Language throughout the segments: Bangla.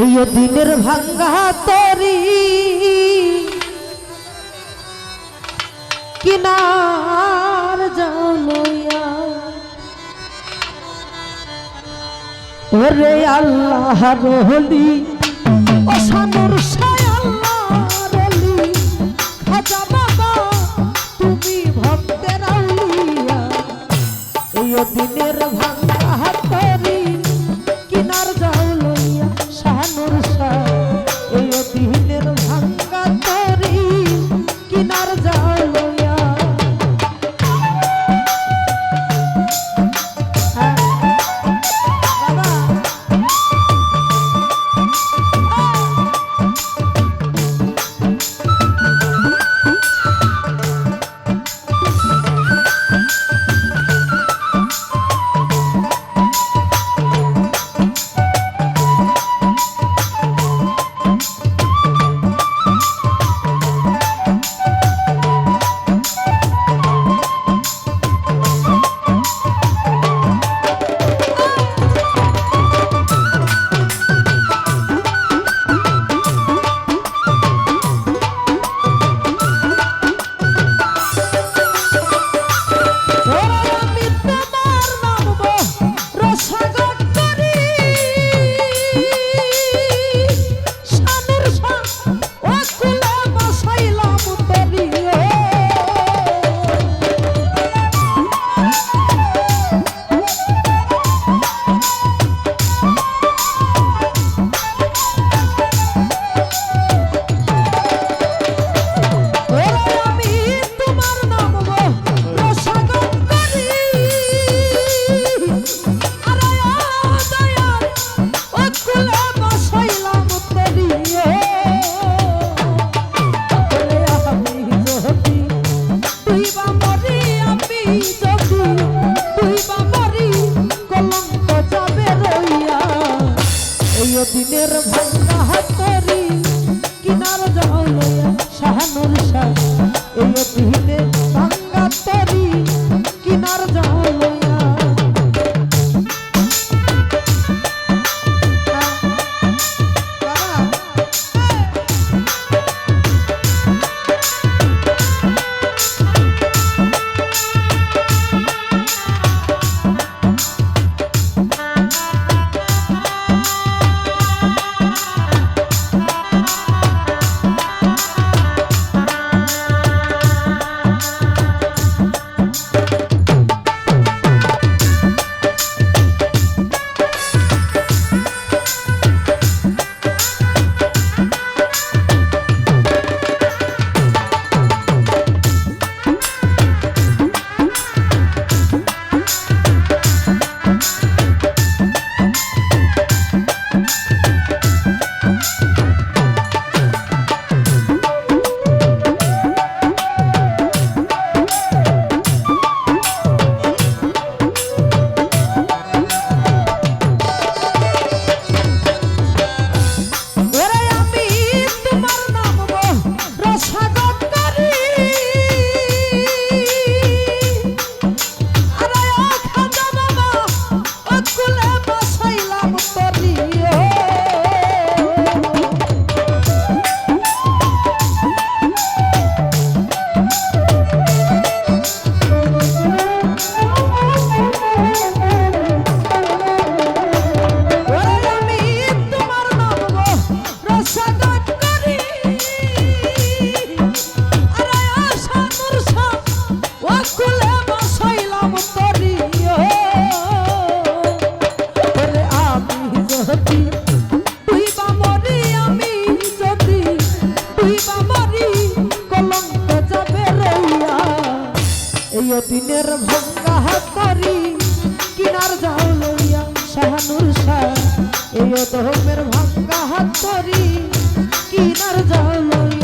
এই দিনের ভাঙ্গা তরি কিনার জালয়া ওরে আল্লাহ রহলি, ও আল্লাহ রলি খাজা বাবা, তুমি ভক্তের আউলিয়া। দিনের ভাঙ্গা শাহ নূর শাহ এই ধর্মের ভাঙ্গা হাত ধরি কিনার জল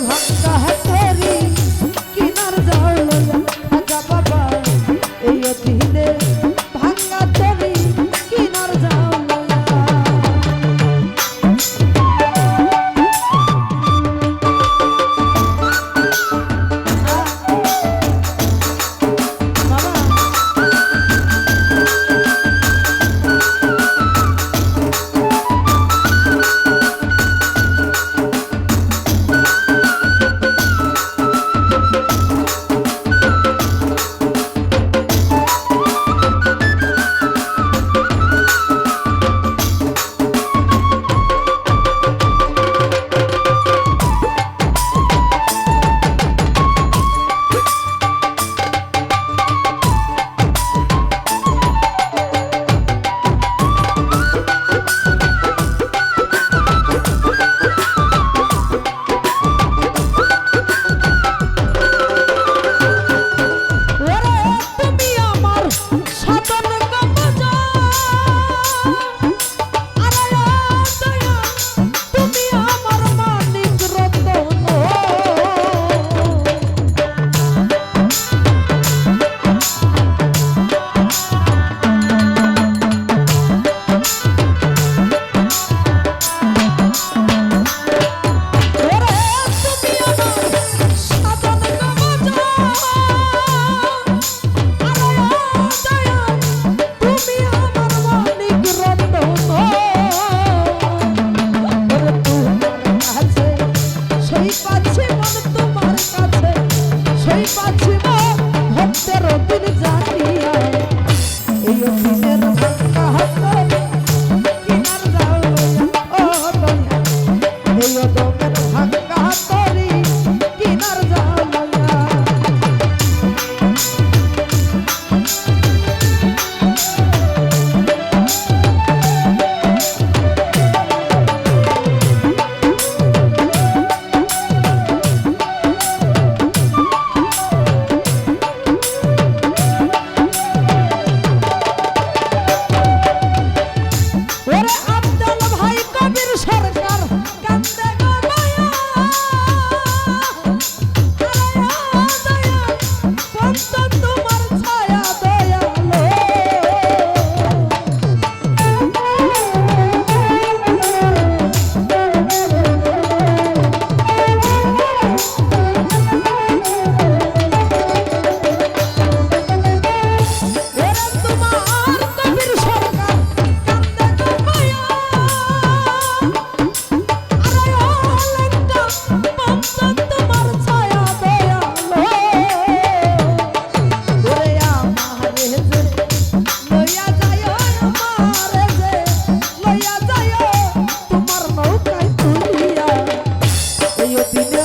ভাষা দিনে